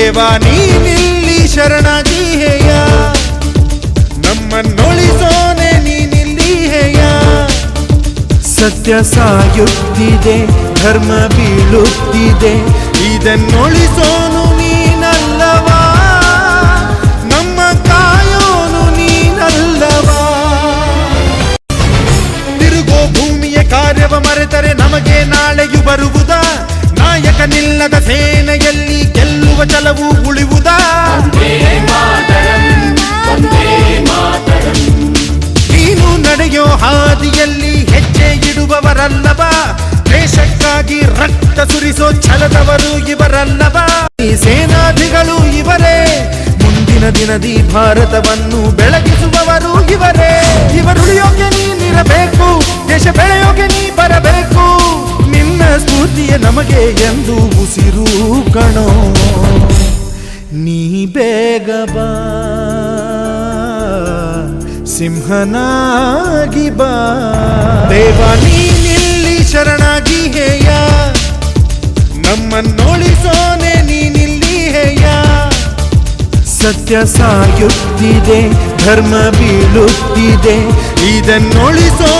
ದೇವ, ನೀನಿಲ್ಲಿ ಶರಣಾಗಿ ಹೇಯ ನಮ್ಮನ್ನೊಳಿಸೋನೆ ನೀನಿಲ್ಲಿ ಹೇಯ ಸತ್ಯ ಸಾಯುತ್ತಿದೆ, ಧರ್ಮ ಬೀಳುತ್ತಿದೆ, ಇದನ್ನೊಳಿಸೋನು ನೀನಲ್ಲವಾ? ನಮ್ಮ ಕಾಯೋನು ನೀನಲ್ಲವಾ? ತಿರುಗೋ ಭೂಮಿಯ ಕಾರ್ಯವ ಮರೆತರೆ ನಮಗೆ ನಾಳೆಯು ಬರುವುದ? ನಾಯಕನಿಲ್ಲದ ಸೇನೆಯಲ್ಲಿ ಗೆಲ್ಲುವ ಛಲವು ಉಳಿವುದಾ? ನೀನು ನಡೆಯೋ ಹಾದಿಯಲ್ಲಿ ಹೆಜ್ಜೆ ಇಡುವವರಲ್ಲವ? ದೇಶಕ್ಕಾಗಿ ರಕ್ತ ಸುರಿಸೋ ಛಲದವರು ಇವರಲ್ಲವ? ಈ ಸೇನಾಧಿಗಳು ಇವರೇ. ಮುಂದಿನ ದಿನದಿ ಭಾರತವನ್ನು ಬೆಳಗಿಸುವವರು ಇವರೇ. ನಿನ್ನ ನಮಗೆ ಎಂದು ಉಸಿರು ಕಣೋ. ನೀ ಬೇಗ ಬಾ. ಸಿಂಹನಾಗಿ ಬಾ. ದೇವ ನೀನಿಲ್ಲಿ ಶರಣಾಗಿ ಹೇಯ. ನಮ್ಮನ್ನೋಳಿಸೋನೆ ನೀನಿಲ್ಲಿ ಹೇಯ. ಸತ್ಯ ಸಾಯುತ್ತಿದೆ, ಧರ್ಮ ಬೀಳುತ್ತಿದೆ ಇದನ್ನೊಳಿಸೋ